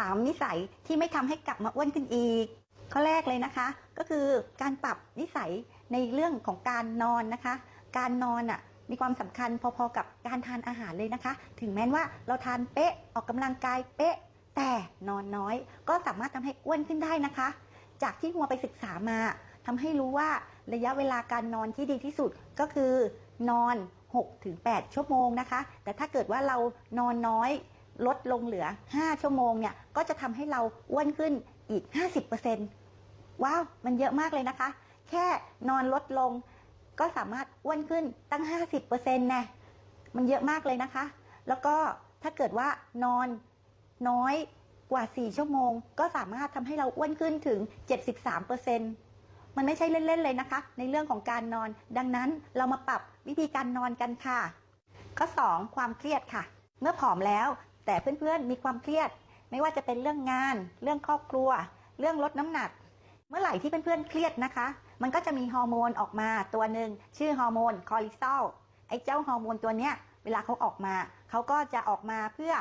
3 นิสัยที่ไม่ทำให้กลับมาอ้วนขึ้นอีก ข้อแรกเลยนะคะ ก็คือการปรับนิสัยในเรื่องของการนอนนะคะ การนอนอะมีความสำคัญพอๆกับการทานอาหารเลยนะคะ ถึงแม้ว่าเราทานเป๊ะออกกำลังกายเป๊ะ แต่นอนน้อย ก็สามารถทำให้อ้วนขึ้นได้นะคะ จากที่หัวไปศึกษามาทำให้รู้ว่าระยะเวลาการนอนที่ดีที่สุดก็คือนอน 6-8 ชั่วโมงนะคะ แต่ถ้าเกิดว่าเรานอนน้อย ลดลงเหลือ 5 ชั่วโมงเนี่ยก็จะทำให้เราอ้วนขึ้นอีก 50%ว้าว มันเยอะมากเลยนะคะ แค่นอนลดลงก็สามารถอ้วนขึ้นตั้ง 50%นะมันเยอะมากเลยนะคะ แล้วก็ถ้าเกิดว่านอนน้อยกว่า 4 ชั่วโมง ก็สามารถทำให้เราอ้วนขึ้นถึง 73%มันไม่ใช่เล่น ๆ เลยนะคะ ในเรื่องของการนอน ดังนั้นเรามาปรับวิธีการนอนกันค่ะ ข้อ 2 ความเครียดค่ะ เมื่อผอมแล้ว แต่เพื่อนๆมีความเครียด ไม่ว่าจะเป็นเรื่องงาน เรื่องครอบครัว เรื่องลดน้ำหนัก เมื่อไหร่ที่เพื่อนๆเครียดนะคะ มันก็จะมีฮอร์โมนออกมาตัวหนึ่งชื่อฮอร์โมนคอร์ติซอลไอ้เจ้าฮอร์โมนตัวเนี้ยเวลาเขาออกมาเขาก็จะออกมาเพื่อ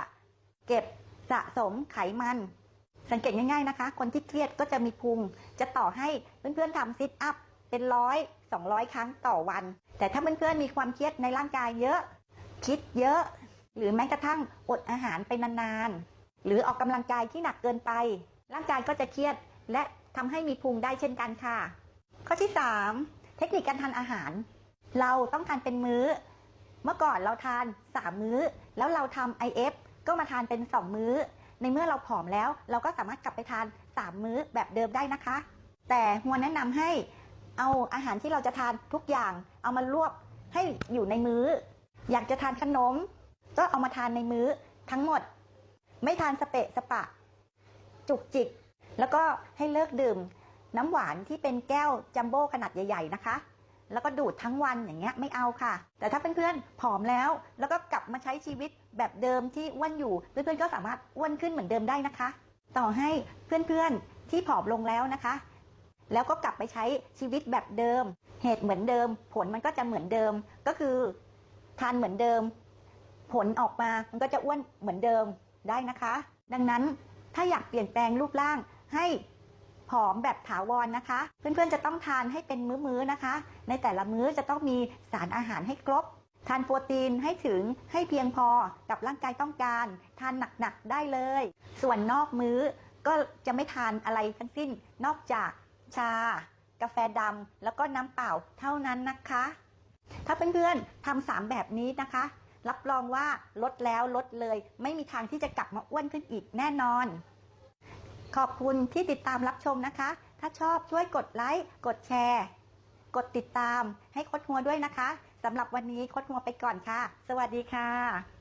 เก็บสะสมไขมัน สังเกตง่ายๆนะคะ คนที่เครียดก็จะมีพุง จะต่อให้เพื่อนๆทำซิทอัพเป็นร้อยสองร้อยครั้งต่อวัน แต่ถ้าเพื่อนๆมีความเครียดในร่างกายเยอะ คิดเยอะ หรือแม้กระทั่งอดอาหารไปนานๆ หรือออกกำลังกายที่หนักเกินไป ร่างกายก็จะเครียด และทำให้มีพุงได้เช่นกันค่ะ ข้อที่ 3 เทคนิคการทานอาหาร เราต้องทานเป็นมื้อ เมื่อก่อนเราทาน 3 มื้อ แล้วเราทำ IF ก็มาทานเป็น 2 มื้อ ในเมื่อเราผอมแล้ว เราก็สามารถกลับไปทาน 3 มื้อแบบเดิมได้นะคะ แต่หัวแนะนำให้เอาอาหารที่เราจะทานทุกอย่าง เอามารวบให้อยู่ในมื้อ อยากจะทานขนม ก็เอามาทานในมื้อทั้งหมด ไม่ทานสเปะสปะ จุกจิก แล้วก็ให้เลิกดื่ม น้ำหวานที่เป็นแก้วจัมโบ้ขนาดใหญ่ ๆ นะคะ แล้วก็ดูดทั้งวันอย่างเงี้ยไม่เอาค่ะ แต่ถ้าเพื่อนๆผอมแล้ว แล้วก็กลับมาใช้ชีวิตแบบเดิมที่อ้วนอยู่ เพื่อนๆก็สามารถอ้วนขึ้นเหมือนเดิมได้นะคะ ต่อให้เพื่อนๆที่ผอมลงแล้วนะคะ แล้วก็กลับไปใช้ชีวิตแบบเดิม เหตุเหมือนเดิม ผลมันก็จะเหมือนเดิมก็คือทานเหมือนเดิม ผลออกมามันก็จะอ้วนเหมือนเดิมได้นะคะ ดังนั้นถ้าอยากเปลี่ยนแปลงรูปร่างให้ผอมแบบถาวรนะคะ เพื่อนๆจะต้องทานให้เป็นมื้อๆนะคะ ในแต่ละมื้อจะต้องมีสารอาหารให้ครบ ทานโปรตีนให้ถึงให้เพียงพอกับร่างกายต้องการ ทานหนักๆได้เลย ส่วนนอกมื้อก็จะไม่ทานอะไรทั้งสิ้น นอกจากชา กาแฟดำแล้วก็น้ำเปล่าเท่านั้นนะคะ ถ้าเพื่อนๆทำสามแบบนี้นะคะ รับรองว่าลดแล้วลดเลย ไม่มีทางที่จะกลับมาอ้วนขึ้นอีกแน่นอน ขอบคุณที่ติดตามรับชมนะคะ ถ้าชอบช่วยกดไลค์ กดแชร์ กดติดตามให้โคดหัวด้วยนะคะสำหรับวันนี้โคดหัวไปก่อนค่ะ สวัสดีค่ะ